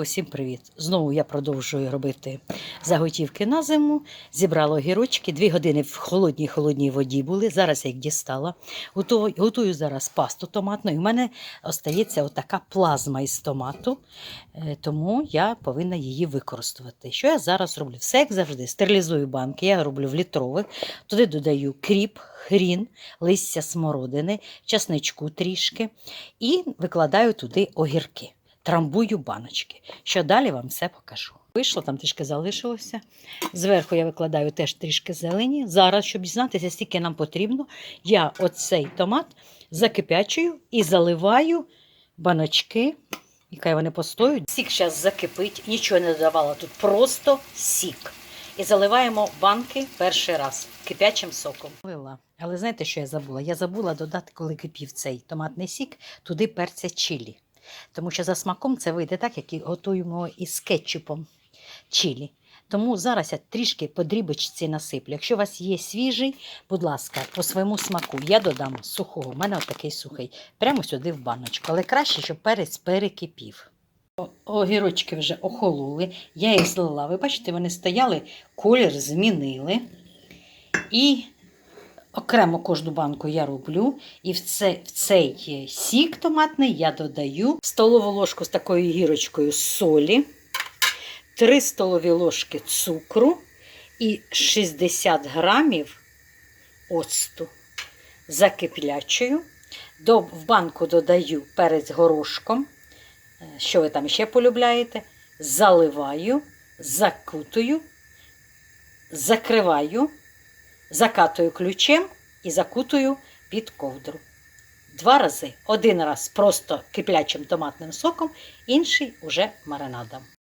Усім привіт! Знову я продовжую робити заготівки на зиму. Зібрала огірочки, дві години в холодній холодній воді були. Зараз я їх дістала. Готую, зараз пасту томатну. І в мене остається отака плазма із томату, е, тому я повинна її використовувати. Що я зараз роблю? Все як завжди. Стерилізую банки, я роблю в літрових, туди додаю кріп, хрін, листя смородини, часничку трішки і викладаю туди огірки трамбую баночки. Що далі вам все покажу. Вийшло, там трішки залишилося. Зверху я викладаю теж трішки зелені. Зараз, щоб дізнатися, скільки нам потрібно, я оцей томат закипячую і заливаю баночки. І хай вони постоють. Сік зараз закипить, нічого не додавала тут, просто сік. І заливаємо банки перший раз кипячим соком. Але знаєте, що я забула? Я забула додати, коли кипів цей томатний сік, туди перця чилі. Тому що за смаком це вийде так, як і готуємо із кетчупом чилі. Тому зараз я трішки по дрібочці насиплю. Якщо у вас є свіжий, будь ласка, по своєму смаку я додам сухого. У мене отакий сухий. Прямо сюди в баночку. Але краще, щоб перець перекипів. Огірочки вже охололи, я їх злила. Ви бачите, вони стояли, колір змінили. І окремо кожну банку я роблю. І в, це, в цей е, сік томатний я додаю столову ложку з такою гірочкою солі, 3 столові ложки цукру і 60 грамів оцту. Закиплячую. До, в банку додаю перець горошком. Е, Що ви там ще полюбляєте? Заливаю, закутую, закриваю, закатую ключем і закутую під ковдру. Два рази. Один раз просто киплячим томатним соком, інший уже маринадом.